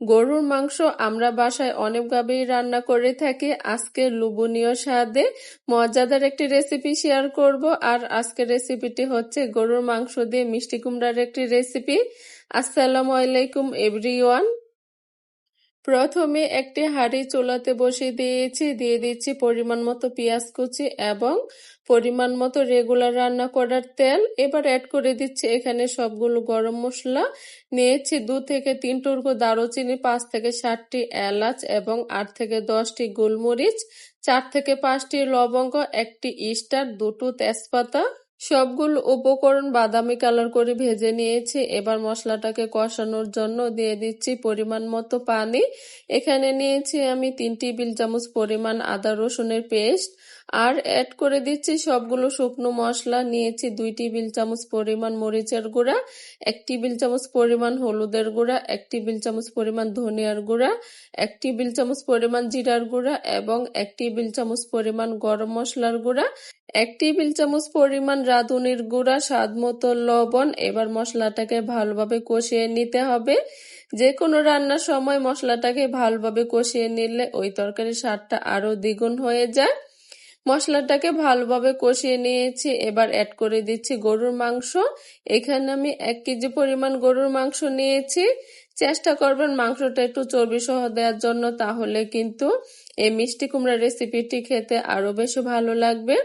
গরুর মাংস আমরা বাসায় অনেকভাবেই রান্না করে থাকি। আজকে লুবনীয় স্বাদে মজাদার একটি রেসিপি শেয়ার করব আর আজকের রেসিপিটি হচ্ছে গরুর মাংস দিয়ে মিষ্টি কুমড়ার একটি রেসিপি আসসালামু আলাইকুম এভরিওয়ান প্রথমে একটি হাঁড়ি চুলাতে বসিয়ে দিয়েছি, দিয়ে দিচ্ছি পরিমাণ মতো পেঁয়াজ কুচি এবং পরিমাণ মতো রেগুলার রান্না করার তেল। এবার অ্যাড করে দিচ্ছি এখানে সবগুলো গরম মশলা। নিয়েছি দু থেকে তিন টুকরো দারুচিনি, পাঁচ থেকে ষাটটি এলাচ এবং আট থেকে দশটি গোলমরিচ, চার থেকে পাঁচটি লবঙ্গ, একটি ইস্টার, দুটো তেজপাতা। সবগুলো উপকরণ বাদামি কালার করে ভেজে নিয়েছি। এবার মশলাটাকে কষানোর জন্য দিয়ে দিচ্ছি পরিমাণ মতো পানি। এখানে নিয়েছি আমি তিন টেবিল চামচ পরিমাণ আদা রসুনের পেস্ট। আর অ্যাড করে দিচ্ছি সবগুলো শুকনো মশলা। নিয়েছি দুই টেবিল চামচ পরিমাণ মরিচের গুঁড়া, এক টেবিল চামচ পরিমাণ হলুদের গুঁড়া, এক টেবিল চামচ পরিমাণ ধনিয়ার গুঁড়া, এক টেবিল চামচ পরিমাণ জিরার গুঁড়া এবং এক টেবিল চামচ পরিমাণ গরম মশলার গুঁড়া, এক টেবিল চামচ পরিমাণ রাঁধুনির গুঁড়া স্বাদ মতো লবণ, এবার মশলাটাকে ভালোভাবে কষিয়ে নিতে হবে। যে কোনো রান্নার সময় মশলাটাকে ভালোভাবে কষিয়ে নিলে ওই তরকারির স্বাদটা আরও দ্বিগুণ হয়ে যায়। মশলাটাকে ভালোভাবে কষিয়ে নিয়েছি, এবার অ্যাড করে দিচ্ছি গরুর মাংস। এখানে আমি এক কেজি পরিমাণ গরুর মাংস নিয়েছি। চেষ্টা করবেন মাংসটা একটু চর্বি সহ দেওয়ার জন্য, তাহলে কিন্তু এই মিষ্টি কুমড়া রেসিপিটি খেতে আরও বেশি ভালো লাগবে।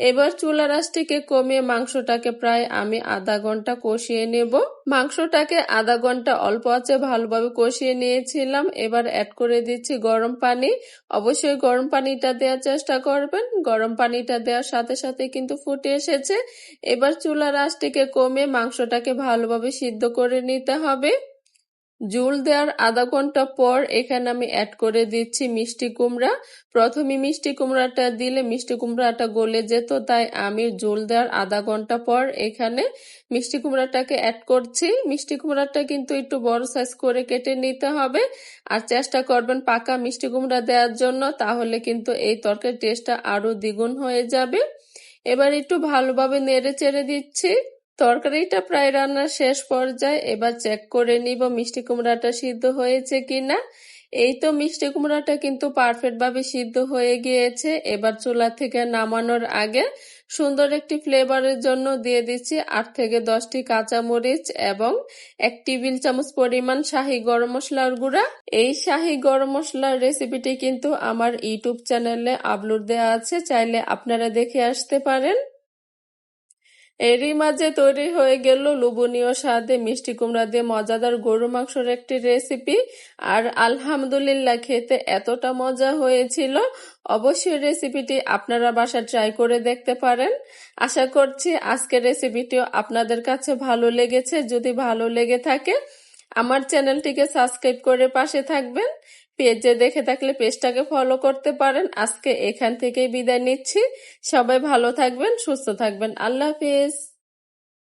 এবার চুলা রাসটিকে কমিয়ে মাংসটাকে প্রায় আমি আধা ঘণ্টা কষিয়ে নেব। মাংসটাকে আধা ঘণ্টা অল্প আছে ভালোভাবে কষিয়ে নিয়েছিলাম। এবার অ্যাড করে দিচ্ছি গরম পানি। অবশ্যই গরম পানিটা দেওয়ার চেষ্টা করবেন। গরম পানিটা দেওয়ার সাথে সাথে কিন্তু ফুটে এসেছে। এবার চুলা রাসটিকে কমিয়ে মাংসটাকে ভালোভাবে সিদ্ধ করে নিতে হবে। জুল দেওয়ার আধা ঘণ্টা পর এখানে আমি অ্যাড করে দিচ্ছি মিষ্টি কুমড়া। প্রথমে মিষ্টি কুমড়াটা দিলে মিষ্টি কুমড়াটা গলে যেত, তাই আমি জুল দেওয়ার আধা ঘণ্টা পর এখানে মিষ্টি কুমড়াটাকে অ্যাড করছি। মিষ্টি কুমড়াটা কিন্তু একটু বড় সাইজ করে কেটে নিতে হবে। আর চেষ্টা করবেন পাকা মিষ্টি কুমড়া দেওয়ার জন্য, তাহলে কিন্তু এই তরকারির টেস্টটা আরও দ্বিগুণ হয়ে যাবে। এবার একটু ভালোভাবে নেড়ে চেড়ে দিচ্ছি। তরকারিটা প্রায় রান্নার শেষ পর্যায়ে এবার চেক করে নিব মিষ্টি কুমড়াটা সিদ্ধ হয়েছে কিনা। এই তো মিষ্টি কুমড়াটা কিন্তু পারফেক্ট ভাবে সিদ্ধ হয়ে গিয়েছে। এবার চুলা থেকে নামানোর আগে সুন্দর একটি ফ্লেভারের জন্য দিয়ে দিচ্ছি আট থেকে দশটি কাঁচামরিচ এবং এক টেবিল চামচ পরিমাণ শাহি গরম মশলার গুঁড়া। এই শাহি গরম মশলার রেসিপিটি কিন্তু আমার ইউটিউব চ্যানেলে আপলোড দেওয়া আছে, চাইলে আপনারা দেখে আসতে পারেন। এরই মাঝে তৈরি হয়ে গেল লুবনীয় স্বাদে মিষ্টি কুমড়া দিয়ে মজাদার গরু মাংসের একটি রেসিপি আর আলহামদুলিল্লাহ, খেতে এতটা মজা হয়েছিল। অবশ্যই রেসিপিটি আপনারা বাসা ট্রাই করে দেখতে পারেন। আশা করছি আজকের রেসিপিটিও আপনাদের কাছে ভালো লেগেছে। যদি ভালো লেগে থাকে, আমার চ্যানেলটিকে সাবস্ক্রাইব করে পাশে থাকবেন। পেজে দেখে থাকলে পেজটাকে ফলো করতে পারেন। আজকে এখান থেকেই বিদায় নিচ্ছি। সবাই ভালো থাকবেন, সুস্থ থাকবেন। আল্লাহ হাফিজ।